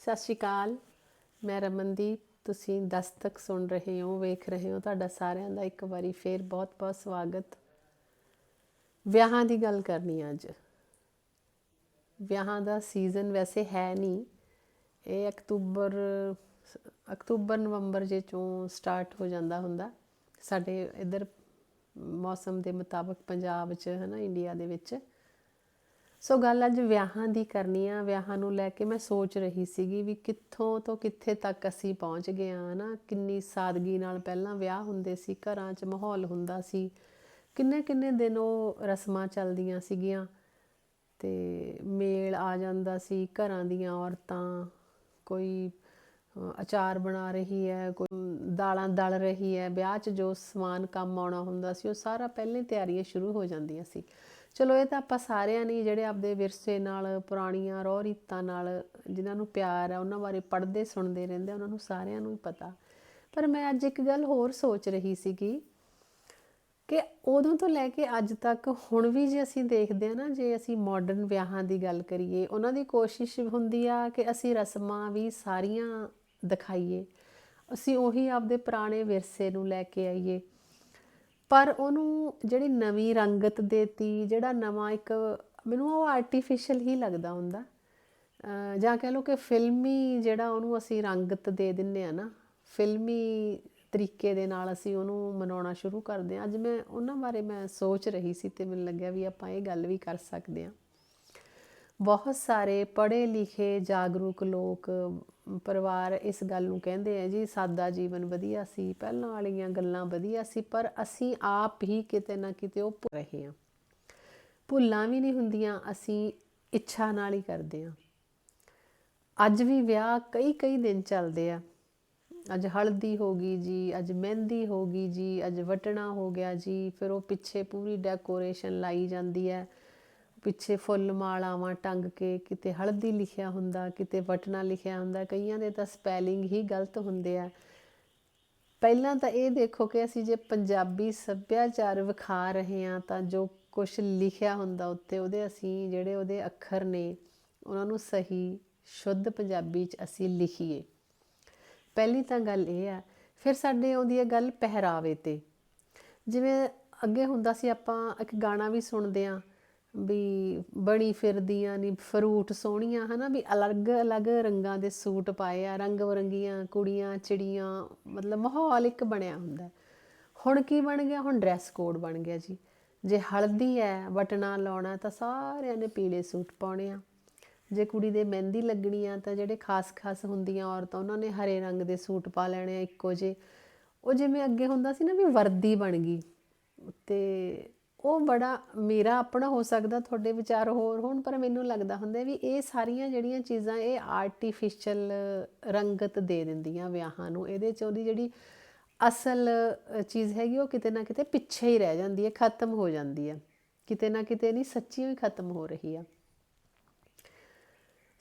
ਸਤਿ ਸ਼੍ਰੀ ਅਕਾਲ। ਮੈਂ ਰਮਨਦੀਪ, ਤੁਸੀਂ ਦਸਤਕ ਸੁਣ ਰਹੇ ਹੋ, ਵੇਖ ਰਹੇ ਹੋ ਤੁਹਾਡਾ ਸਾਰਿਆਂ ਦਾ ਇੱਕ ਵਾਰੀ ਫੇਰ ਬਹੁਤ-ਬਹੁਤ ਸਵਾਗਤ। ਵਿਆਹਾਂ ਦੀ ਗੱਲ ਕਰਨੀ ਅੱਜ। ਵਿਆਹਾਂ ਦਾ ਸੀਜ਼ਨ ਵੈਸੇ ਹੈ ਨਹੀਂ। ਇਹ ਅਕਤੂਬਰ ਅਕਤੂਬਰ, ਨਵੰਬਰ ਜੇ ਚੋਂ ਸਟਾਰਟ ਹੋ ਜਾਂਦਾ ਹੁੰਦਾ। ਸਾਡੇ ਇਧਰ ਮੌਸਮ ਦੇ ਮੁਤਾਬਕ ਪੰਜਾਬ 'ਚ ਹੈ ਨਾ ਇੰਡੀਆ ਦੇ ਵਿੱਚ ਸੋ ਗੱਲ ਅੱਜ ਵਿਆਹਾਂ ਦੀ ਕਰਨੀ ਆ, ਵਿਆਹਾਂ ਨੂੰ ਲੈ ਕੇ ਮੈਂ ਸੋਚ ਰਹੀ ਸੀਗੀ ਵੀ ਕਿੱਥੋਂ ਤੋਂ ਕਿੱਥੇ ਤੱਕ ਅਸੀਂ ਪਹੁੰਚ ਗਏ ਆ ਨਾ ਕਿੰਨੀ ਸਾਦਗੀ ਨਾਲ ਪਹਿਲਾਂ ਵਿਆਹ ਹੁੰਦੇ ਸੀ, ਘਰਾਂ 'ਚ ਮਾਹੌਲ ਹੁੰਦਾ ਸੀ। ਕਿੰਨੇ ਕਿੰਨੇ ਦਿਨ ਉਹ ਰਸਮਾਂ ਚੱਲਦੀਆਂ ਸੀਗੀਆਂ ਤੇ ਮੇਲ ਆ ਜਾਂਦਾ ਸੀ, ਘਰਾਂ ਦੀਆਂ ਔਰਤਾਂ, ਕੋਈ ਅਚਾਰ ਬਣਾ ਰਹੀ ਹੈ, ਕੋਈ ਦਾਲਾਂ ਦਲ ਰਹੀ ਹੈ, ਵਿਆਹ 'ਚ ਜੋ ਸਮਾਨ ਕੰਮ ਆਉਣਾ ਹੁੰਦਾ ਸੀ, ਉਹ ਸਾਰਾ ਪਹਿਲਾਂ ਤਿਆਰੀਆਂ ਸ਼ੁਰੂ ਹੋ ਜਾਂਦੀਆਂ ਸੀ। ਚਲੋ ਇਹ ਤਾਂ ਆਪਾਂ ਸਾਰਿਆਂ ਨੇ ਜਿਹੜੇ ਆਪਦੇ ਵਿਰਸੇ ਨਾਲ, ਪੁਰਾਣੀਆਂ ਰੋਹ ਰੀਤਾਂ ਨਾਲ ਜਿਨ੍ਹਾਂ ਨੂੰ ਪਿਆਰ ਆ, ਉਹਨਾਂ ਬਾਰੇ ਪੜ੍ਹਦੇ, ਸੁਣਦੇ ਰਹਿੰਦੇ ਉਹਨਾਂ ਨੂੰ ਸਾਰਿਆਂ ਨੂੰ ਹੀ ਪਤਾ। ਪਰ ਮੈਂ ਅੱਜ ਇੱਕ ਗੱਲ ਹੋਰ ਸੋਚ ਰਹੀ ਸੀਗੀ ਕਿ ਉਦੋਂ ਤੋਂ ਲੈ ਕੇ ਅੱਜ ਤੱਕ ਹੁਣ ਵੀ ਜੇ ਅਸੀਂ ਦੇਖਦੇ ਆ ਨਾ, ਜੇ ਅਸੀਂ ਮਾਡਰਨ ਵਿਆਹਾਂ ਦੀ ਗੱਲ ਕਰੀਏ, ਉਹਨਾਂ ਦੀ ਕੋਸ਼ਿਸ਼ ਹੁੰਦੀ ਆ ਕਿ ਅਸੀਂ ਰਸਮਾਂ ਵੀ ਸਾਰੀਆਂ ਦਿਖਾਈਏ। ਅਸੀਂ ਉਹੀ ਆਪਦੇ ਪੁਰਾਣੇ ਵਿਰਸੇ ਨੂੰ ਲੈ ਕੇ ਆਈਏ। ਪਰ ਉਹਨੂੰ ਜਿਹੜੀ ਨਵੀਂ ਰੰਗਤ ਦੇਤੀ, ਜਿਹੜਾ ਨਵਾਂ ਇੱਕ ਮੈਨੂੰ ਉਹ ਆਰਟੀਫੀਸ਼ੀਅਲ ਹੀ ਲੱਗਦਾ ਹੁੰਦਾ। ਜਾਂ ਕਹਿ ਲਓ ਕਿ ਫਿਲਮੀ ਜਿਹੜਾ ਉਹਨੂੰ ਅਸੀਂ ਰੰਗਤ ਦੇ ਦਿੰਨੇ ਆ ਨਾ, ਫਿਲਮੀ ਤਰੀਕੇ ਦੇ ਨਾਲ ਅਸੀਂ ਉਹਨੂੰ ਮਨਾਉਣਾ ਸ਼ੁਰੂ ਕਰਦੇ ਹਾਂ ਅੱਜ ਮੈਂ ਉਹਨਾਂ ਬਾਰੇ ਮੈਂ ਸੋਚ ਰਹੀ ਸੀ ਤੇ ਮੈਨੂੰ ਲੱਗਿਆ ਵੀ ਆਪਾਂ ਇਹ ਗੱਲ ਵੀ ਕਰ ਸਕਦੇ ਹਾਂ ਬਹੁਤ ਸਾਰੇ ਪੜ੍ਹੇ ਲਿਖੇ ਜਾਗਰੂਕ ਲੋਕ ਪਰਿਵਾਰ ਇਸ ਗੱਲ ਨੂੰ ਕਹਿੰਦੇ ਆ, ਜੀ, ਸਾਦਾ ਜੀਵਨ ਵਧੀਆ ਸੀ, ਪਹਿਲਾਂ ਵਾਲੀਆਂ ਗੱਲਾਂ ਵਧੀਆ ਸੀ, ਪਰ ਅਸੀਂ ਆਪ ਹੀ ਕਿਤੇ ਨਾ ਕਿਤੇ ਉਹ ਭੁੱਲ ਰਹੇ ਹਾਂ। ਭੁੱਲਾਂ ਵੀ ਨਹੀਂ ਹੁੰਦੀਆਂ, ਅਸੀਂ ਇੱਛਾ ਨਾਲ ਹੀ ਕਰਦੇ ਹਾਂ। ਅੱਜ ਵੀ ਵਿਆਹ ਕਈ ਕਈ ਦਿਨ ਚੱਲਦੇ ਆ। ਅੱਜ ਹਲਦੀ ਹੋ ਗਈ ਜੀ, ਅੱਜ ਮਹਿੰਦੀ ਹੋ ਗਈ ਜੀ, ਅੱਜ ਵਟਣਾ ਹੋ ਗਿਆ ਜੀ, ਫਿਰ ਉਹ ਪਿੱਛੇ ਪੂਰੀ ਡੈਕੋਰੇਸ਼ਨ ਲਾਈ ਜਾਂਦੀ ਹੈ। ਪਿੱਛੇ ਫੁੱਲ ਮਾਲਾਵਾਂ ਟੰਗ ਕੇ ਕਿਤੇ ਹਲਦੀ ਲਿਖਿਆ ਹੁੰਦਾ, ਕਿਤੇ ਵਟਣਾ ਲਿਖਿਆ ਹੁੰਦਾ, ਕਈਆਂ ਦੇ ਤਾਂ ਸਪੈਲਿੰਗ ਹੀ ਗਲਤ ਹੁੰਦੇ ਆ। ਪਹਿਲਾਂ ਤਾਂ ਇਹ ਦੇਖੋ ਕਿ ਅਸੀਂ ਜੇ ਪੰਜਾਬੀ ਸੱਭਿਆਚਾਰ ਵਿਖਾ ਰਹੇ ਹਾਂ ਤਾਂ ਜੋ ਕੁਝ ਲਿਖਿਆ ਹੁੰਦਾ ਉੱਤੇ ਉਹਦੇ ਅਸੀਂ ਜਿਹੜੇ ਉਹਦੇ ਅੱਖਰ ਨੇ, ਉਹਨਾਂ ਨੂੰ ਸਹੀ, ਸ਼ੁੱਧ ਪੰਜਾਬੀ 'ਚ ਅਸੀਂ ਲਿਖੀਏ। ਪਹਿਲੀ ਤਾਂ ਗੱਲ ਇਹ ਆ, ਫਿਰ ਸਾਡੇ ਆਉਂਦੀ ਹੈ ਗੱਲ ਪਹਿਰਾਵੇ ਤੇ। ਜਿਵੇਂ ਅੱਗੇ ਹੁੰਦਾ ਸੀ ਆਪਾਂ ਇੱਕ ਗਾਣਾ ਵੀ ਸੁਣਦੇ ਆ ਵੀ ਬਣੀ ਫਿਰਦੀਆਂ ਨੀ, ਫਰੂਟ ਸੋਹਣੀਆਂ, ਹਨਾ, ਵੀ ਅਲੱਗ-ਅਲੱਗ ਰੰਗਾਂ ਦੇ ਸੂਟ ਪਾਏ ਆ, ਰੰਗ ਬਰੰਗੀਆਂ ਕੁੜੀਆਂ, ਚਿੜੀਆਂ, ਮਤਲਬ ਮਾਹੌਲ ਇੱਕ ਬਣਿਆ ਹੁੰਦਾ ਹੁਣ ਕੀ ਬਣ ਗਿਆ? ਹੁਣ ਡਰੈਸ ਕੋਡ ਬਣ ਗਿਆ ਜੀ। ਜੇ ਹਲਦੀ ਹੈ ਬਟਨਾ ਲਾਉਣਾ, ਤਾਂ ਸਾਰਿਆਂ ਨੇ ਪੀਲੇ ਸੂਟ ਪਾਉਣੇ ਆ। ਜੇ ਕੁੜੀ ਦੇ ਮਹਿੰਦੀ ਲੱਗਣੀ ਆ, ਤਾਂ ਜਿਹੜੇ ਖਾਸ-ਖਾਸ ਹੁੰਦੀਆਂ ਔਰਤਾਂ, ਉਹਨਾਂ ਨੇ ਹਰੇ ਰੰਗ ਦੇ ਸੂਟ ਪਾ ਲੈਣੇ ਆ ਇੱਕੋ ਜੇ ਉਹ ਜਿਵੇਂ ਅੱਗੇ ਹੁੰਦਾ ਸੀ ਨਾ ਵੀ ਵਰਦੀ ਬਣ ਗਈ, ਤੇ ਉਹ ਬੜਾ ਮੇਰਾ ਆਪਣਾ ਹੋ ਸਕਦਾ, ਤੁਹਾਡੇ ਵਿਚਾਰ ਹੋਰ ਹੋਣ, ਪਰ ਮੈਨੂੰ ਲੱਗਦਾ ਹੁੰਦਾ ਵੀ ਇਹ ਸਾਰੀਆਂ ਜਿਹੜੀਆਂ ਚੀਜ਼ਾਂ, ਇਹ ਆਰਟੀਫੀਸ਼ੀਅਲ ਰੰਗਤ ਦੇ ਦਿੰਦੀਆਂ ਵਿਆਹਾਂ ਨੂੰ। ਇਹਦੇ ਚ ਉਹਦੀ ਜਿਹੜੀ ਅਸਲ ਚੀਜ਼ ਹੈਗੀ, ਉਹ ਕਿਤੇ ਨਾ ਕਿਤੇ ਪਿੱਛੇ ਹੀ ਰਹਿ ਜਾਂਦੀ ਹੈ, ਖਤਮ ਹੋ ਜਾਂਦੀ ਹੈ। ਕਿਤੇ ਨਾ ਕਿਤੇ ਨਹੀਂ ਸੱਚੀ ਹੀ ਖਤਮ ਹੋ ਰਹੀ ਆ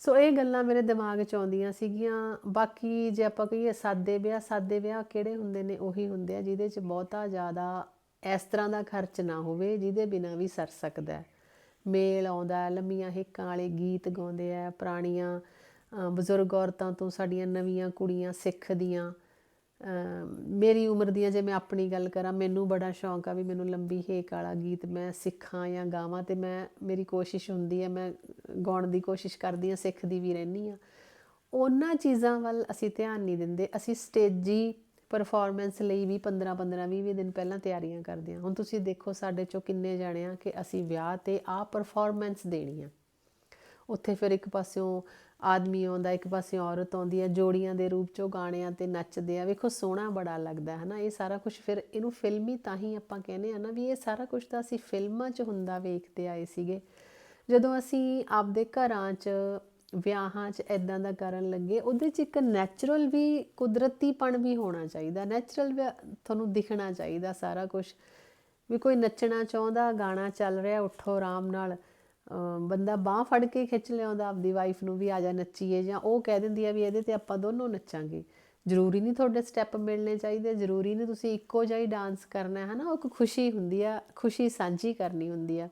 ਸੋ ਇਹ ਗੱਲਾਂ ਮੇਰੇ ਦਿਮਾਗ 'ਚ ਆਉਂਦੀਆਂ ਸੀਗੀਆਂ। ਬਾਕੀ ਜੇ ਆਪਾਂ ਕਹੀਏ, ਸਾਦੇ ਵਿਆਹ ਸਾਦੇ ਵਿਆਹ ਕਿਹੜੇ ਹੁੰਦੇ ਨੇ? ਉਹੀ ਹੁੰਦੇ ਆ, ਜਿਹਦੇ 'ਚ ਬਹੁਤਾ ਜ਼ਿਆਦਾ ਇਸ ਤਰ੍ਹਾਂ ਦਾ ਖਰਚ ਨਾ ਹੋਵੇ ਜਿਹਦੇ ਬਿਨਾ ਵੀ ਸਰ ਸਕਦਾ ਹੈ। ਮੇਲ ਆਉਂਦਾ ਹੈ, ਲੰਮੀਆਂ ਹਿੱਕਾਂ ਵਾਲੇ ਗੀਤ ਗਾਉਂਦੇ ਆ ਪੁਰਾਣੀਆਂ ਬਜ਼ੁਰਗ ਔਰਤਾਂ ਤੋਂ ਸਾਡੀਆਂ ਨਵੀਆਂ ਕੁੜੀਆਂ ਸਿੱਖਦੀਆਂ ਮੇਰੀ ਉਮਰ ਦੀਆਂ ਜੇ ਮੈਂ ਆਪਣੀ ਗੱਲ ਕਰਾਂ ਮੈਨੂੰ ਬੜਾ ਸ਼ੌਂਕ ਆ ਵੀ ਮੈਨੂੰ ਲੰਬੀ ਹੇਕ ਵਾਲਾ ਗੀਤ ਮੈਂ ਸਿੱਖਾਂ ਜਾਂ ਗਾਵਾਂ ਤੇ ਮੈਂ ਮੇਰੀ ਕੋਸ਼ਿਸ਼ ਹੁੰਦੀ ਹੈ ਮੈਂ ਗਾਉਣ ਦੀ ਕੋਸ਼ਿਸ਼ ਕਰਦੀ ਹਾਂ ਸਿੱਖਦੀ ਵੀ ਰਹਿੰਦੀ ਹਾਂ ਉਹਨਾਂ ਚੀਜ਼ਾਂ ਵੱਲ ਅਸੀਂ ਧਿਆਨ ਨਹੀਂ ਦਿੰਦੇ ਅਸੀਂ ਸਟੇਜੀ ਪਰਫਾਰਮੈਂਸ ਲਈ ਵੀ 15 15 20 20 ਦਿਨ ਪਹਿਲਾਂ ਤਿਆਰੀਆਂ ਕਰਦੇ ਹਾਂ। ਹੁਣ ਤੁਸੀਂ ਦੇਖੋ ਸਾਡੇ ਚੋਂ ਕਿੰਨੇ ਜਾਣੇ ਆ ਕਿ ਅਸੀਂ ਵਿਆਹ ਤੇ ਆ ਪਰਫਾਰਮੈਂਸ ਦੇਣੀ ਆ। ਉੱਥੇ ਫਿਰ ਇੱਕ ਪਾਸਿਓਂ ਆਦਮੀ ਆਉਂਦਾ, ਇੱਕ ਪਾਸੇ ਔਰਤ ਆਉਂਦੀ ਹੈ ਜੋੜੀਆਂ ਦੇ ਰੂਪ 'ਚੋਂ ਗਾਣਿਆਂ ਤੇ ਨੱਚਦੇ ਆ। ਵੇਖੋ, ਸੋਹਣਾ ਬੜਾ ਲੱਗਦਾ ਹੈ ਨਾ ਇਹ ਸਾਰਾ ਕੁਝ ਫਿਰ ਇਹਨੂੰ ਫਿਲਮੀ ਤਾਂ ਹੀ ਆਪਾਂ ਕਹਿੰਦੇ ਆ ਨਾ ਵੀ ਇਹ ਸਾਰਾ ਕੁਝ ਤਾਂ ਅਸੀਂ ਫਿਲਮਾਂ 'ਚ ਹੁੰਦਾ ਵੇਖਦੇ ਆਏ ਸੀਗੇ। ਜਦੋਂ ਅਸੀਂ ਆਪਦੇ ਘਰਾਂ 'ਚ ਵਿਆਹਾਂ 'ਚ ਇਦਾਂ ਦਾ ਕਰਨ ਲੱਗੇ, ਉਹਦੇ 'ਚ ਇੱਕ ਨੈਚੁਰਲ ਵੀ ਕੁਦਰਤੀਪਣ ਵੀ ਹੋਣਾ ਚਾਹੀਦਾ ਨੈਚੁਰਲ ਤੁਹਾਨੂੰ ਦਿਖਣਾ ਚਾਹੀਦਾ ਸਾਰਾ ਕੁਝ ਵੀ ਕੋਈ ਨੱਚਣਾ ਚਾਹੁੰਦਾ, ਗਾਣਾ ਚੱਲ ਰਿਹਾ, ਉੱਠੋ ਆਰਾਮ ਨਾਲ ਬੰਦਾ ਬਾਹ ਫੜ ਕੇ ਖਿੱਚ ਲਿਆਉਂਦਾ, ਆਪਦੀ ਵਾਈਫ ਨੂੰ ਵੀ ਆ ਜਾ ਨੱਚੀਏ ਜਾਂ ਉਹ ਕਹਿ ਦਿੰਦੀ ਆ ਵੀ ਇਹਦੇ ਤੇ ਆਪਾਂ ਦੋਨੋਂ ਨੱਚਾਂਗੇ। ਜ਼ਰੂਰੀ ਨਹੀਂ ਤੁਹਾਡੇ ਸਟੈਪ ਮਿਲਣੇ ਚਾਹੀਦੇ, ਜ਼ਰੂਰੀ ਨਹੀਂ ਤੁਸੀਂ ਇੱਕੋ ਜਿਹਾ ਹੀ ਡਾਂਸ ਕਰਨਾ ਹੈ ਨਾ, ਉਹ ਇੱਕ ਖੁਸ਼ੀ ਹੁੰਦੀ ਆ, ਖੁਸ਼ੀ ਸਾਂਝੀ ਕਰਨੀ ਹੁੰਦੀ ਆ।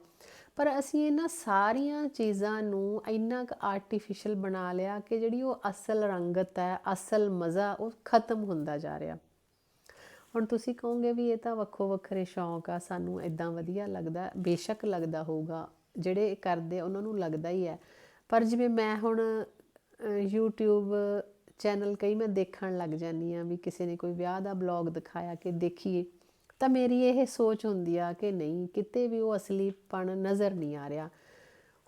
ਪਰ ਅਸੀਂ ਇਹਨਾਂ ਸਾਰੀਆਂ ਚੀਜ਼ਾਂ ਨੂੰ ਇੰਨਾ ਕੁ ਆਰਟੀਫੀਸ਼ੀਅਲ ਬਣਾ ਲਿਆ ਕਿ ਜਿਹੜੀ ਉਹ ਅਸਲ ਰੰਗਤ ਹੈ ਅਸਲ ਮਜ਼ਾ ਉਹ ਖਤਮ ਹੁੰਦਾ ਜਾ ਰਿਹਾ। ਹੁਣ ਤੁਸੀਂ ਕਹੋਗੇ ਵੀ ਇਹ ਤਾਂ ਵੱਖੋ ਵੱਖਰੇ ਸ਼ੌਂਕ ਆ ਸਾਨੂੰ ਇਦਾਂ ਵਧੀਆ ਲੱਗਦਾ ਬੇਸ਼ੱਕ ਲੱਗਦਾ ਹੋਊਗਾ ਜਿਹੜੇ ਕਰਦੇ ਉਹਨਾਂ ਨੂੰ ਲੱਗਦਾ ਹੀ ਹੈ। ਪਰ ਜਿਵੇਂ ਮੈਂ ਹੁਣ ਅ, YouTube ਚੈਨਲ ਕਈ ਮੈਂ ਦੇਖਣ ਲੱਗ ਜਾਂਦੀ ਆ ਵੀ ਕਿਸੇ ਨੇ ਕੋਈ ਵਿਆਹ ਦਾ ਬਲੌਗ ਦਿਖਾਇਆ ਕਿ ਦੇਖੀਏ। ਤਾਂ ਮੇਰੀ ਇਹ ਸੋਚ ਹੁੰਦੀ ਆ ਕਿ ਨਹੀਂ, ਕਿਤੇ ਵੀ ਉਹ ਅਸਲੀਪਣ ਨਜ਼ਰ ਨਹੀਂ ਆ ਰਿਹਾ।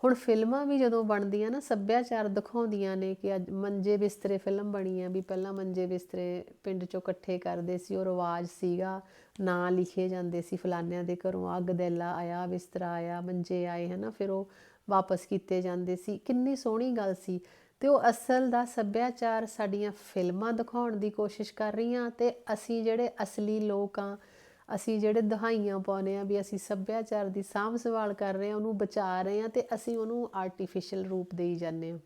ਹੁਣ ਫਿਲਮਾਂ ਵੀ ਜਦੋਂ ਬਣਦੀਆਂ ਨਾ, ਸੱਭਿਆਚਾਰ ਦਿਖਾਉਂਦੀਆਂ ਨੇ ਕਿ ਅੱਜ ਮੰਜੇ ਬਿਸਤਰੇ ਫਿਲਮ ਬਣੀ ਆ ਵੀ ਪਹਿਲਾਂ ਮੰਜੇ ਬਿਸਤਰੇ ਪਿੰਡ ਚੋਂ ਇਕੱਠੇ ਕਰਦੇ ਸੀ, ਉਹ ਰਿਵਾਜ ਸੀਗਾ, ਨਾਂ ਲਿਖੇ ਜਾਂਦੇ ਸੀ ਫਲਾਨਿਆਂ ਦੇ ਘਰੋਂ, ਅੱਗ ਗਦੈਲਾ ਆਇਆ, ਬਿਸਤਰਾ ਆਇਆ, ਮੰਜੇ ਆਏ, ਹਨਾ, ਫਿਰ ਉਹ ਵਾਪਸ ਕੀਤੇ ਜਾਂਦੇ ਸੀ। ਕਿੰਨੀ ਸੋਹਣੀ ਗੱਲ ਸੀ ਤੇ ਉਹ ਅਸਲ ਦਾ ਸੱਭਿਆਚਾਰ ਸਾਡੀਆਂ ਫਿਲਮਾਂ ਦਿਖਾਉਣ ਦੀ ਕੋਸ਼ਿਸ਼ ਕਰ ਰਹੀਆਂ ਤੇ ਅਸੀਂ ਜਿਹੜੇ ਅਸਲੀ ਲੋਕ ਆ ਅਸੀਂ ਜਿਹੜੇ ਦਹਾਈਆਂ ਪਾਉਨੇ ਆ ਵੀ ਅਸੀਂ ਸੱਭਿਆਚਾਰ ਦੀ ਸਾਂਭ ਸੰਭਾਲ ਕਰ ਰਹੇ ਆ ਉਹਨੂੰ ਬਚਾ ਰਹੇ ਆ ਤੇ ਅਸੀਂ ਉਹਨੂੰ ਆਰਟੀਫੀਸ਼ੀਅਲ ਰੂਪ ਦੇਈ ਜਾਂਦੇ ਆ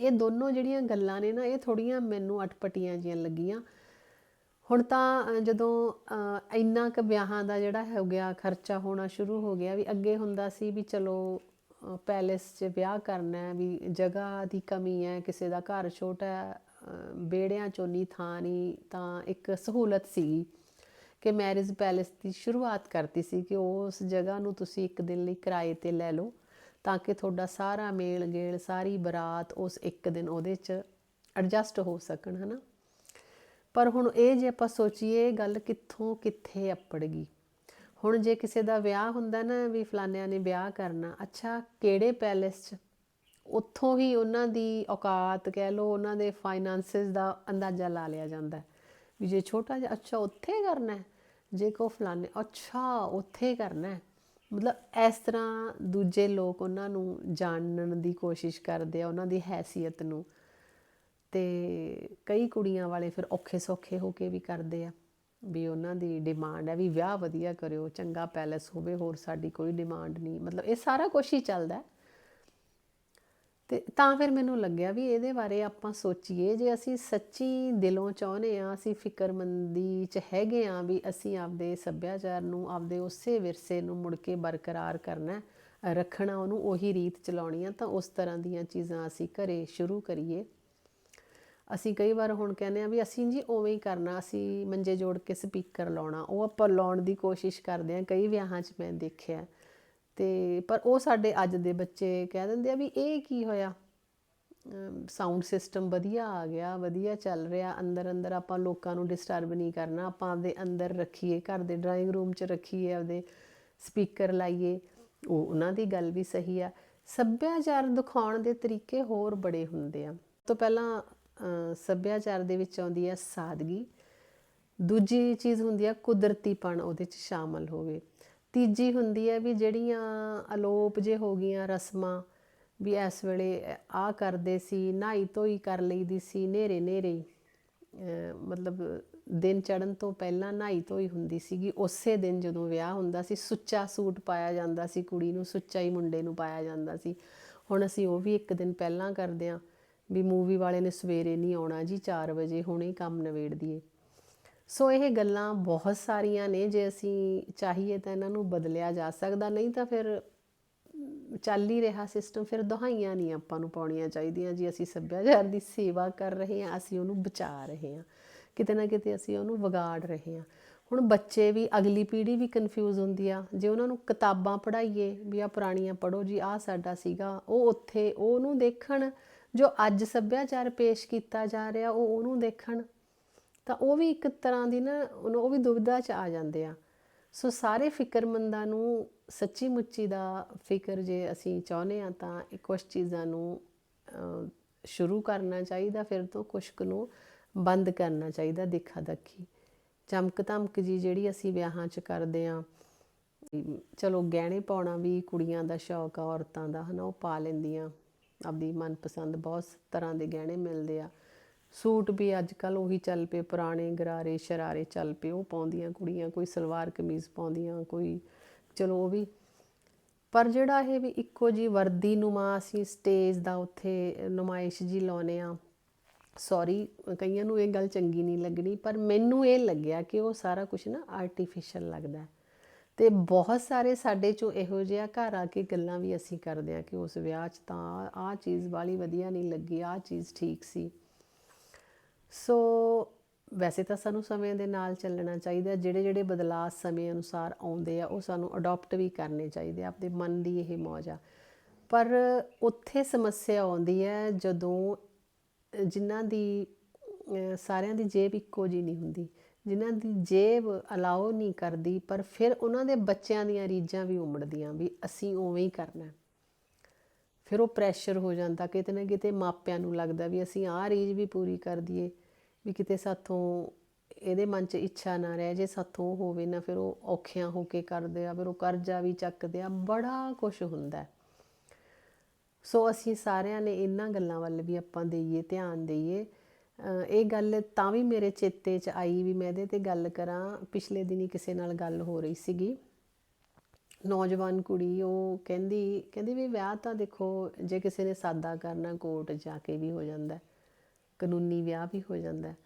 ਇਹ ਦੋਨੋਂ ਜਿਹੜੀਆਂ ਗੱਲਾਂ ਨੇ ਨਾ ਇਹ ਥੋੜੀਆਂ ਮੈਨੂੰ ਅਟਪਟੀਆਂ ਜੀਆਂ ਲੱਗੀਆਂ। ਹੁਣ ਤਾਂ ਜਦੋਂ ਅ, ਇੰਨਾ ਕੁ ਵਿਆਹਾਂ ਦਾ ਜਿਹੜਾ ਹੋ ਗਿਆ ਖਰਚਾ ਹੋਣਾ ਸ਼ੁਰੂ ਹੋ ਗਿਆ ਵੀ ਅੱਗੇ ਹੁੰਦਾ ਸੀ ਵੀ ਚਲੋ ਪੈਲੇਸ 'ਚ ਵਿਆਹ ਕਰਨਾ ਹੈ ਵੀ ਜਗ੍ਹਾ ਦੀ ਕਮੀ ਹੈ ਕਿਸੇ ਦਾ ਘਰ ਛੋਟਾ ਹੈ ਅ, ਵਿਹੜਿਆਂ ਚੋਂ ਨਹੀਂ ਥਾਂ ਨਹੀਂ ਤਾਂ ਇੱਕ ਸਹੂਲਤ ਸੀਗੀ। ਕਿ ਮੈਰਿਜ ਪੈਲੇਸ ਦੀ ਸ਼ੁਰੂਆਤ ਕਰਤੀ ਸੀ ਕਿ ਉਸ ਜਗ੍ਹਾ ਨੂੰ ਤੁਸੀਂ ਇੱਕ ਦਿਨ ਲਈ ਕਿਰਾਏ ਤੇ ਲੈ ਲਓ ਤਾਂ ਕਿ ਤੁਹਾਡਾ ਸਾਰਾ ਮੇਲ ਗੇਲ ਸਾਰੀ ਬਰਾਤ ਉਸ ਇੱਕ ਦਿਨ ਉਹਦੇ 'ਚ ਐਡਜਸਟ ਹੋ ਸਕਣ, ਹਨਾ? ਪਰ ਹੁਣ ਇਹ ਜੇ ਆਪਾਂ ਸੋਚੀਏ ਗੱਲ ਕਿੱਥੋਂ ਕਿੱਥੇ ਅੱਪੜ ਗਈ? ਹੁਣ ਜੇ ਕਿਸੇ ਦਾ ਵਿਆਹ ਹੁੰਦਾ ਨਾ ਵੀ ਫਲਾਨਿਆਂ ਨੇ ਵਿਆਹ ਕਰਨਾ, ਅੱਛਾ, ਕਿਹੜੇ ਪੈਲੇਸ 'ਚ? ਉੱਥੋਂ ਹੀ ਉਹਨਾਂ ਦੀ ਔਕਾਤ ਕਹਿ ਲਓ, ਉਹਨਾਂ ਦੇ ਫਾਈਨਾਂਸਿਸ ਦਾ ਅੰਦਾਜ਼ਾ ਲਾ ਲਿਆ ਜਾਂਦਾ। ਵੀ ਜੇ ਛੋਟਾ ਜਿਹਾ, ਅੱਛਾ, ਉੱਥੇ ਕਰਨਾ ਹੈ ਜੇ ਕੋ ਫਲਾਣੇ, ਅੱਛਾ, ਉੱਥੇ ਕਰਨਾ ਮਤਲਬ ਇਸ ਤਰ੍ਹਾਂ ਦੂਜੇ ਲੋਕ ਉਹਨਾਂ ਨੂੰ ਜਾਣਨ ਦੀ ਕੋਸ਼ਿਸ਼ ਕਰਦੇ ਆ, ਉਹਨਾਂ ਦੀ ਹੈਸੀਅਤ ਨੂੰ। ਤੇ ਕਈ ਕੁੜੀਆਂ ਵਾਲੇ ਫਿਰ ਔਖੇ ਸੌਖੇ ਹੋ ਕੇ ਵੀ ਕਰਦੇ ਆ, ਵੀ ਉਹਨਾਂ ਦੀ ਡਿਮਾਂਡ ਹੈ ਵੀ ਵਿਆਹ ਵਧੀਆ ਕਰਿਓ, ਚੰਗਾ ਪੈਲੇਸ ਹੋਵੇ, ਹੋਰ ਸਾਡੀ ਕੋਈ ਡਿਮਾਂਡ ਨਹੀਂ। ਮਤਲਬ ਇਹ ਸਾਰਾ ਕੁਝ ਹੀ ਚੱਲਦਾ ਤੇ ਤਾਂ ਫਿਰ ਮੈਨੂੰ ਲੱਗਿਆ ਵੀ ਇਹਦੇ ਬਾਰੇ ਆਪਾਂ ਸੋਚੀਏ, ਜੇ ਅਸੀਂ ਸੱਚੀ ਦਿਲੋਂ ਚਾਹੁੰਦੇ ਆ ਅਸੀਂ ਫਿਕਰਮੰਦੀ ਚ ਹੈਗੇ ਆ ਵੀ ਅਸੀਂ ਆਪਦੇ ਸੱਭਿਆਚਾਰ ਨੂੰ, ਆਪਦੇ ਉਸੇ ਵਿਰਸੇ ਨੂੰ ਮੁੜ ਕੇ ਬਰਕਰਾਰ ਕਰਨਾ, ਰੱਖਣਾ, ਉਹਨੂੰ ਉਹੀ ਰੀਤ ਚਲਾਉਣੀ ਆ, ਤਾਂ ਉਸ ਤਰ੍ਹਾਂ ਦੀਆਂ ਚੀਜ਼ਾਂ ਅਸੀਂ ਘਰੇ ਸ਼ੁਰੂ ਕਰੀਏ। ਅਸੀਂ ਕਈ ਵਾਰ ਹੁਣ ਕਹਿੰਦੇ ਆ ਵੀ ਅਸੀਂ ਜੀ ਉਵੇਂ ਹੀ ਕਰਨਾ, ਅਸੀਂ ਮੰਜੇ ਜੋੜ ਕੇ ਸਪੀਕਰ ਲਾਉਣਾ, ਉਹ ਆਪਾਂ ਲਾਉਣ ਦੀ ਕੋਸ਼ਿਸ਼ ਕਰਦੇ ਆ ਕਈ ਵਿਆਹਾਂ 'ਚ ਮੈਂ ਦੇਖਿਆ। ਤੇ ਪਰ ਉਹ ਸਾਡੇ ਅੱਜ ਦੇ ਬੱਚੇ ਕਹਿ ਦਿੰਦੇ ਆ ਵੀ ਇਹ ਕੀ ਹੋਇਆ? ਸਾਊਂਡ ਸਿਸਟਮ ਵਧੀਆ ਆ ਗਿਆ, ਵਧੀਆ ਚੱਲ ਰਿਹਾ ਅੰਦਰ ਅੰਦਰ ਆਪਾਂ ਲੋਕਾਂ ਨੂੰ ਡਿਸਟਰਬ ਨਹੀਂ ਕਰਨਾ, ਆਪਾਂ ਆਪਦੇ ਅੰਦਰ ਰੱਖੀਏ, ਘਰ ਦੇ ਡਰਾਇੰਗ ਰੂਮ 'ਚ ਰੱਖੀਏ, ਆਪਦੇ ਸਪੀਕਰ ਲਾਈਏ, ਉਹ ਉਹਨਾਂ ਦੀ ਗੱਲ ਵੀ ਸਹੀ ਆ। ਸੱਭਿਆਚਾਰ ਦਿਖਾਉਣ ਦੇ ਤਰੀਕੇ ਹੋਰ ਬੜੇ ਹੁੰਦੇ ਆ। ਤੋਂ ਪਹਿਲਾਂ ਸੱਭਿਆਚਾਰ ਦੇ ਵਿੱਚ ਆਉਂਦੀ ਆ ਸਾਦਗੀ, ਦੂਜੀ ਚੀਜ਼ ਹੁੰਦੀ ਆ ਕੁਦਰਤੀਪਣ, ਉਹਦੇ 'ਚ ਸ਼ਾਮਲ ਹੋਵੇ। ਤੀਜੀ ਹੁੰਦੀ ਹੈ ਵੀ ਜਿਹੜੀਆਂ ਅਲੋਪ ਜੇ ਹੋ ਗਈਆਂ ਰਸਮਾਂ, ਵੀ ਇਸ ਵੇਲੇ ਆ ਕਰਦੇ ਸੀ ਨਹਾਈ ਧੋਈ ਕਰ ਲਈਦੀ ਸੀ, ਨੇਰੇ ਨੇਰੇ ਮਤਲਬ ਦਿਨ ਚੜਨ ਤੋਂ ਪਹਿਲਾਂ ਨਹਾਈ ਧੋਈ ਹੁੰਦੀ ਸੀਗੀ, ਉਸੇ ਦਿਨ ਜਦੋਂ ਵਿਆਹ ਹੁੰਦਾ ਸੀ, ਸੁੱਚਾ ਸੂਟ ਪਾਇਆ ਜਾਂਦਾ ਸੀ, ਕੁੜੀ ਨੂੰ ਸੁੱਚਾ ਹੀ ਮੁੰਡੇ ਨੂੰ ਪਾਇਆ ਜਾਂਦਾ ਸੀ। ਹੁਣ ਅਸੀਂ ਉਹ ਵੀ ਇੱਕ ਦਿਨ ਪਹਿਲਾਂ ਕਰਦੇ ਆਂ ਵੀ ਮੂਵੀ ਵਾਲੇ ਨੇ ਸਵੇਰੇ ਨਹੀਂ ਆਉਣਾ ਜੀ 4 ਵਜੇ ਹੁਣੇ ਕੰਮ ਨਿਬੇੜ ਦਈਏ। ਸੋ ਇਹ ਗੱਲਾਂ ਬਹੁਤ ਸਾਰੀਆਂ ਨੇ, ਜੇ ਅਸੀਂ ਚਾਹੀਏ ਤਾਂ ਇਹਨਾਂ ਨੂੰ ਬਦਲਿਆ ਜਾ ਸਕਦਾ, ਨਹੀਂ ਤਾਂ ਫਿਰ ਚੱਲ ਹੀ ਰਿਹਾ ਸਿਸਟਮ ਫਿਰ ਦੁਹਾਈਆਂ ਨਹੀਂ ਆਪਾਂ ਨੂੰ ਪਾਉਣੀਆਂ ਚਾਹੀਦੀਆਂ, ਜੀ ਅਸੀਂ ਸੱਭਿਆਚਾਰ ਦੀ ਸੇਵਾ ਕਰ ਰਹੇ ਹਾਂ, ਅਸੀਂ ਉਹਨੂੰ ਬਚਾ ਰਹੇ ਹਾਂ, ਕਿਤੇ ਨਾ ਕਿਤੇ ਅਸੀਂ ਉਹਨੂੰ ਵਿਗਾੜ ਰਹੇ ਹਾਂ। ਹੁਣ ਬੱਚੇ ਵੀ, ਅਗਲੀ ਪੀੜ੍ਹੀ ਵੀ ਕਨਫਿਊਜ਼ ਹੁੰਦੀ ਆ, ਜੇ ਉਹਨਾਂ ਨੂੰ ਕਿਤਾਬਾਂ ਪੜ੍ਹਾਈਏ, ਵੀ ਆ ਪੁਰਾਣੀਆਂ ਪੜ੍ਹੋ ਜੀ ਆ ਸਾਡਾ ਸੀਗਾ, ਉਹ ਉੱਥੇ ਉਹਨੂੰ ਦੇਖਣ, ਜੋ ਅੱਜ ਸੱਭਿਆਚਾਰ ਪੇਸ਼ ਕੀਤਾ ਜਾ ਰਿਹਾ, ਉਹ ਉਹਨੂੰ ਦੇਖਣ ਤਾਂ ਉਹ ਵੀ ਇੱਕ ਤਰ੍ਹਾਂ ਦੀ ਨਾ, ਉਹਨੂੰ- ਉਹ ਵੀ ਦੁਬਿਧਾ ਚ ਆ ਜਾਂਦੇ ਆ। ਸੋ ਸਾਰੇ ਫਿਕਰਮੰਦਾਂ ਨੂੰ ਸੱਚੀ ਮੁੱਚੀ ਦਾ ਫਿਕਰ ਜੇ ਅਸੀਂ ਚਾਹੁੰਦੇ ਆ ਤਾਂ ਇਹ ਕੁਝ ਚੀਜ਼ਾਂ ਨੂੰ ਸ਼ੁਰੂ ਕਰਨਾ ਚਾਹੀਦਾ, ਫਿਰ ਤੋਂ ਕੁਛ ਕੁ ਨੂੰ ਬੰਦ ਕਰਨਾ ਚਾਹੀਦਾ ਦੇਖਾ ਦੱਖੀ। ਚਮਕ ਧਮਕ ਜੀ ਜਿਹੜੀ ਅਸੀਂ ਵਿਆਹਾਂ 'ਚ ਕਰਦੇ ਆ ਚਲੋ ਗਹਿਣੇ ਪਾਉਣਾ ਵੀ ਕੁੜੀਆਂ ਦਾ ਸ਼ੌਕ ਆ, ਔਰਤਾਂ ਦਾ ਹਨਾ, ਉਹ ਪਾ ਲੈਂਦੀਆਂ। ਆਪਦੀ ਮਨਪਸੰਦ ਬਹੁਤ ਤਰ੍ਹਾਂ ਦੇ ਗਹਿਣੇ ਮਿਲਦੇ ਆ। ਸੂਟ ਵੀ ਅੱਜ ਕੱਲ ਉਹੀ ਚੱਲ ਪਏ, ਪੁਰਾਣੇ ਗਰਾਰੇ, ਸ਼ਰਾਰੇ ਚੱਲ ਪਏ, ਉਹ ਪਾਉਂਦੀਆਂ ਕੁੜੀਆਂ, ਕੋਈ ਸਲਵਾਰ ਕਮੀਜ਼ ਪਾਉਂਦੀਆਂ, ਕੋਈ, ਚਲੋ ਉਹ ਵੀ। ਪਰ ਜਿਹੜਾ ਇਹ ਵੀ ਇੱਕੋ ਜੀ ਵਰਦੀ ਨੁਮਾ ਅਸੀਂ ਸਟੇਜ ਦਾ ਉੱਥੇ ਨੁਮਾਇਸ਼ ਜੀ ਲਾਉਨੇ ਆ ਸੌਰੀ ਕਈਆਂ ਨੂੰ ਇਹ ਗੱਲ ਚੰਗੀ ਨਹੀਂ ਲੱਗਣੀ, ਪਰ ਮੈਨੂੰ ਇਹ ਲੱਗਿਆ ਕਿ ਉਹ ਸਾਰਾ ਕੁਝ ਨਾ ਆਰਟੀਫੀਸ਼ੀਅਲ ਲੱਗਦਾ ਹੈ। ਤੇ ਬਹੁਤ ਸਾਰੇ ਸਾਡੇ ਚੋਂ ਇਹੋ ਜਿਹਾ ਘਰ ਆ ਕੇ ਗੱਲਾਂ ਵੀ ਅਸੀਂ ਕਰਦੇ ਆ ਕਿ ਉਸ ਵਿਆਹ 'ਚ ਤਾਂ ਆਹ ਚੀਜ਼ ਵਾਲੀ ਵਧੀਆ ਨਹੀਂ ਲੱਗੀ, ਆਹ ਚੀਜ਼ ਠੀਕ ਸੀ। ਸੋ ਵੈਸੇ ਤਾਂ ਸਾਨੂੰ ਸਮੇਂ ਦੇ ਨਾਲ ਚੱਲਣਾ ਚਾਹੀਦਾ ਜਿਹੜੇ ਜਿਹੜੇ ਬਦਲਾਅ ਸਮੇਂ ਅਨੁਸਾਰ ਆਉਂਦੇ ਆ, ਉਹ ਸਾਨੂੰ ਅਡਾਪਟ ਵੀ ਕਰਨੇ ਚਾਹੀਦੇ ਆ। ਆਪਣੇ ਮਨ ਦੀ ਇਹ ਮੌਜ ਆ। ਪਰ ਉੱਥੇ ਸਮੱਸਿਆ ਆਉਂਦੀ ਹੈ ਜਦੋਂ ਜਿਨ੍ਹਾਂ ਦੀ ਸਾਰਿਆਂ ਦੀ ਜੇਬ ਇੱਕੋ ਜੀ ਨਹੀਂ ਹੁੰਦੀ। ਜਿਨ੍ਹਾਂ ਦੀ ਜੇਬ ਅਲਾਓ ਨਹੀਂ ਕਰਦੀ, ਪਰ ਫਿਰ ਉਹਨਾਂ ਦੇ ਬੱਚਿਆਂ ਦੀਆਂ ਰੀਝਾਂ ਵੀ ਉਮੜਦੀਆਂ ਵੀ ਅਸੀਂ ਉਵੇਂ ਹੀ ਕਰਨਾ ਫਿਰ ਉਹ ਪ੍ਰੈਸ਼ਰ ਹੋ ਜਾਂਦਾ, ਕਿਤੇ ਨਾ ਕਿਤੇ ਮਾਪਿਆਂ ਨੂੰ ਲੱਗਦਾ ਵੀ ਅਸੀਂ ਆਹ ਰੀਝ ਵੀ ਪੂਰੀ ਕਰ ਦਈਏ। ਵੀ ਕਿਤੇ ਸਾਥੋਂ ਇਹਦੇ ਮਨ 'ਚ ਇੱਛਾ ਨਾ ਰਹਿ ਜੇ, ਸਾਥੋਂ ਹੋਵੇ ਨਾ ਫਿਰ ਉਹ ਔਖਿਆਂ ਹੋ ਕੇ ਕਰਦੇ ਆ, ਫਿਰ ਉਹ ਕਰਜ਼ਾ ਵੀ ਚੱਕਦੇ ਆ, ਬੜਾ ਕੁਝ ਹੁੰਦਾ ਸੋ ਅਸੀਂ ਸਾਰਿਆਂ ਨੇ ਇਹਨਾਂ ਗੱਲਾਂ ਵੱਲ ਵੀ ਆਪਾਂ ਦੇਈਏ, ਧਿਆਨ ਦੇਈਏ। ਇਹ ਗੱਲ ਤਾਂ ਵੀ ਮੇਰੇ ਚੇਤੇ 'ਚ ਆਈ ਵੀ ਮੈਂ ਇਹਦੇ ਤੇ ਗੱਲ ਕਰਾਂ। ਪਿਛਲੇ ਦਿਨੀ ਕਿਸੇ ਨਾਲ ਗੱਲ ਹੋ ਰਹੀ ਸੀਗੀ। ਨੌਜਵਾਨ ਕੁੜੀ, ਉਹ ਕਹਿੰਦੀ ਕਹਿੰਦੀ ਵੀ ਵਿਆਹ ਤਾਂ ਦੇਖੋ, ਜੇ ਕਿਸੇ ਨੇ ਸਾਦਾ ਕਰਨਾ, ਕੋਰਟ ਜਾ ਕੇ ਵੀ ਹੋ ਜਾਂਦਾ ਕਾਨੂੰਨੀ ਵਿਆਹ ਵੀ ਹੋ ਜਾਂਦਾ ਹੈ।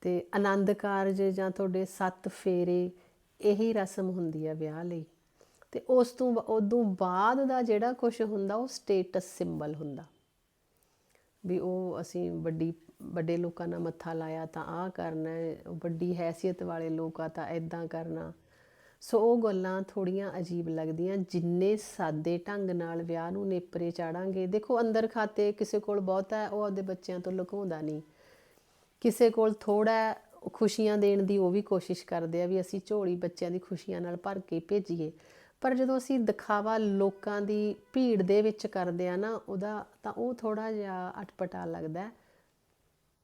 ਤੇ ਆਨੰਦ ਕਾਰਜ ਜਾਂ ਤੁਹਾਡੇ ਸੱਤ ਫੇਰੇ, ਇਹੀ ਰਸਮ ਹੁੰਦੀ ਹੈ ਵਿਆਹ ਲਈ। ਤੇ ਉਸ ਤੋਂ ਬਾ- ਉਦੋਂ ਬਾਅਦ ਦਾ ਜਿਹੜਾ ਕੁਝ ਹੁੰਦਾ, ਉਹ ਸਟੇਟਸ ਸਿੰਬਲ ਹੁੰਦਾ। ਵੀ ਉਹ ਅਸੀਂ ਵੱਡੀ, ਵੱਡੇ ਲੋਕਾਂ ਨਾਲ ਮੱਥਾ ਲਾਇਆ ਤਾਂ ਆਹ ਕਰਨਾ ਵੱਡੀ ਹੈਸੀਅਤ ਵਾਲੇ ਲੋਕ ਆ ਤਾਂ ਐਦਾਂ ਕਰਨਾ। ਸੋ ਉਹ ਗੱਲਾਂ ਥੋੜੀਆਂ ਅਜੀਬ ਲੱਗਦੀਆਂ, ਜਿੰਨੇ ਸਾਦੇ ਢੰਗ ਨਾਲ ਵਿਆਹ ਨੂੰ ਨੇਪਰੇ ਚਾੜਾਂਗੇ। ਦੇਖੋ, ਅੰਦਰ ਖਾਤੇ ਕਿਸੇ ਕੋਲ ਬਹੁਤਾ ਹੈ, ਉਹ ਆਪਦੇ ਬੱਚਿਆਂ ਤੋਂ ਲੁਕਾਉਂਦਾ ਨਹੀਂ। ਕਿਸੇ ਕੋਲ ਥੋੜਾ ਖੁਸ਼ੀਆਂ ਦੇਣ ਦੀ ਉਹ ਵੀ ਕੋਸ਼ਿਸ਼ ਕਰਦੇ ਆ ਵੀ ਅਸੀਂ ਝੋਲੀ ਬੱਚਿਆਂ ਦੀ ਖੁਸ਼ੀਆਂ ਨਾਲ ਭਰ ਕੇ ਭੇਜੀਏ। ਪਰ ਜਦੋਂ ਅਸੀਂ ਦਿਖਾਵਾ ਲੋਕਾਂ ਦੀ ਭੀੜ ਦੇ ਵਿੱਚ ਕਰਦੇ ਆ ਨਾ, ਉਹਦਾ ਤਾਂ ਉਹ ਥੋੜਾ ਜਿਹਾ ਅਟਪਟਾ ਲੱਗਦਾ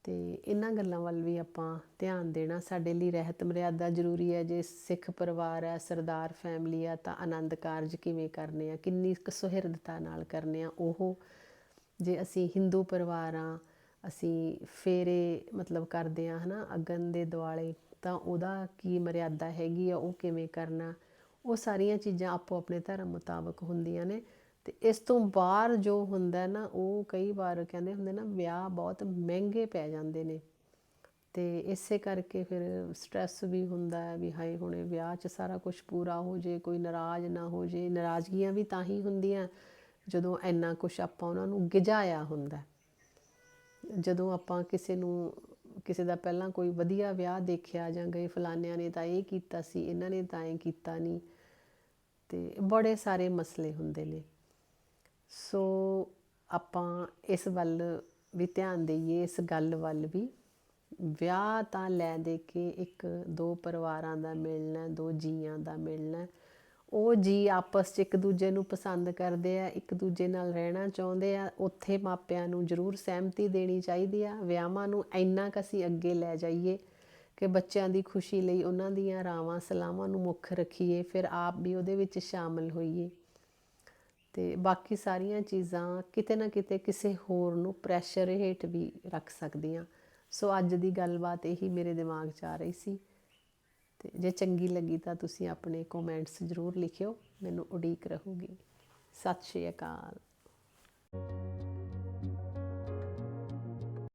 ਤੇ ਇਹਨਾਂ ਗੱਲਾਂ ਵੱਲ ਵੀ ਆਪਾਂ ਧਿਆਨ ਦੇਣਾ। ਸਾਡੇ ਲਈ ਰਹਿਤ ਮਰਿਆਦਾ ਜ਼ਰੂਰੀ ਹੈ। ਜੇ ਸਿੱਖ ਪਰਿਵਾਰ ਹੈ, ਸਰਦਾਰ ਫੈਮਿਲੀ ਆ ਤਾਂ ਆਨੰਦ ਕਾਰਜ ਕਿਵੇਂ ਕਰਨੇ ਆ? ਕਿੰਨੀ ਕੁ ਸੁਹਿਰਦਤਾ ਨਾਲ ਕਰਨੇ ਆ? ਉਹ ਜੇ ਅਸੀਂ ਹਿੰਦੂ ਪਰਿਵਾਰ ਆ ਅਸੀਂ ਫੇਰੇ ਮਤਲਬ ਕਰਦੇ ਆ ਹਨਾ, ਅਗਨ ਦੇ ਦੁਆਲੇ, ਤਾਂ ਉਹਦਾ ਕੀ ਮਰਿਆਦਾ ਹੈਗੀ ਆ? ਉਹ ਕਿਵੇਂ ਕਰਨਾ? ਉਹ ਸਾਰੀਆਂ ਚੀਜ਼ਾਂ ਆਪੋ ਆਪਣੇ ਧਰਮ ਮੁਤਾਬਕ ਹੁੰਦੀਆਂ ਨੇ। ਤੇ ਇਸ ਤੋਂ ਬਾਹਰ ਜੋ ਹੁੰਦਾ ਨਾ, ਉਹ ਕਈ ਵਾਰ ਕਹਿੰਦੇ ਹੁੰਦੇ ਨਾ, ਵਿਆਹ ਬਹੁਤ ਮਹਿੰਗੇ ਪੈ ਜਾਂਦੇ ਨੇ। ਤੇ ਇਸੇ ਕਰਕੇ ਫਿਰ ਸਟ੍ਰੈਸ ਵੀ ਹੁੰਦਾ ਹੈ ਵੀ ਹਾਏ, ਹੁਣੇ ਵਿਆਹ 'ਚ ਸਾਰਾ ਕੁਝ ਪੂਰਾ ਹੋ ਜੇ, ਕੋਈ ਨਾਰਾਜ਼ ਨਾ ਹੋ ਜੇ। ਨਾਰਾਜ਼ਗੀਆਂ ਵੀ ਤਾਂ ਹੀ ਹੁੰਦੀਆਂ, ਜਦੋਂ ਇੰਨਾ ਕੁਝ ਆਪਾਂ ਉਹਨਾਂ ਨੂੰ ਗਿਝਾਇਆ ਹੁੰਦਾ ਜਦੋਂ ਆਪਾਂ ਕਿਸੇ ਨੂੰ, ਕਿਸੇ ਦਾ ਪਹਿਲਾਂ ਕੋਈ ਵਧੀਆ ਵਿਆਹ ਦੇਖਿਆ ਜਾਂ ਗਏ ਫਲਾਨਿਆਂ ਨੇ ਤਾਂ ਇਹ ਕੀਤਾ ਸੀ, ਇਹਨਾਂ ਨੇ ਤਾਂ ਇਹ ਕੀਤਾ ਨਹੀਂ। ਤੇ ਬੜੇ ਸਾਰੇ ਮਸਲੇ ਹੁੰਦੇ ਨੇ। ਸੋ ਆਪਾਂ ਇਸ ਵੱਲ ਵੀ ਧਿਆਨ ਦੇਈਏ, ਇਸ ਗੱਲ ਵੱਲ ਵੀ। ਵਿਆਹ ਤਾਂ ਲੈ ਦੇ ਕੇ ਇੱਕ, ਦੋ ਪਰਿਵਾਰਾਂ ਦਾ ਮਿਲਣਾ, ਦੋ ਜੀਆਂ ਦਾ ਮਿਲਣਾ। ਉਹ ਜੀ ਆਪਸ 'ਚ ਇੱਕ ਦੂਜੇ ਨੂੰ ਪਸੰਦ ਕਰਦੇ ਆ, ਇੱਕ ਦੂਜੇ ਨਾਲ ਰਹਿਣਾ ਚਾਹੁੰਦੇ ਆ। ਉੱਥੇ ਮਾਪਿਆਂ ਨੂੰ ਜ਼ਰੂਰ ਸਹਿਮਤੀ ਦੇਣੀ ਚਾਹੀਦੀ ਆ। ਵਿਆਹਾਂ ਨੂੰ ਇੰਨਾ ਕੁ ਅਸੀਂ ਅੱਗੇ ਲੈ ਜਾਈਏ ਕਿ ਬੱਚਿਆਂ ਦੀ ਖੁਸ਼ੀ ਲਈ ਉਹਨਾਂ ਦੀਆਂ ਰਾਵਾਂ ਸਲਾਹਾਂ ਨੂੰ ਮੁੱਖ ਰੱਖੀਏ, ਫਿਰ ਆਪ ਵੀ ਉਹਦੇ ਵਿੱਚ ਸ਼ਾਮਲ ਹੋਈਏ। ਤੇ ਬਾਕੀ ਸਾਰੀਆਂ ਚੀਜ਼ਾਂ ਕਿਤੇ ਨਾ ਕਿਤੇ ਕਿਸੇ ਹੋਰ ਨੂੰ ਪ੍ਰੈਸ਼ਰ ਹੇਠ ਵੀ ਰੱਖ ਸਕਦੀਆਂ। ਸੋ ਅੱਜ ਦੀ ਗੱਲਬਾਤ ਇਹੀ ਮੇਰੇ ਦਿਮਾਗ 'ਚ ਆ ਰਹੀ ਸੀ। ਤੇ ਜੇ ਚੰਗੀ ਲੱਗੀ ਤਾਂ ਤੁਸੀਂ ਆਪਣੇ ਕਮੈਂਟਸ ਜ਼ਰੂਰ ਲਿਖਿਓ। ਮੈਨੂੰ ਉਡੀਕ ਰਹੂਗੀ। ਸਤਿ ਸ਼੍ਰੀ ਅਕਾਲ।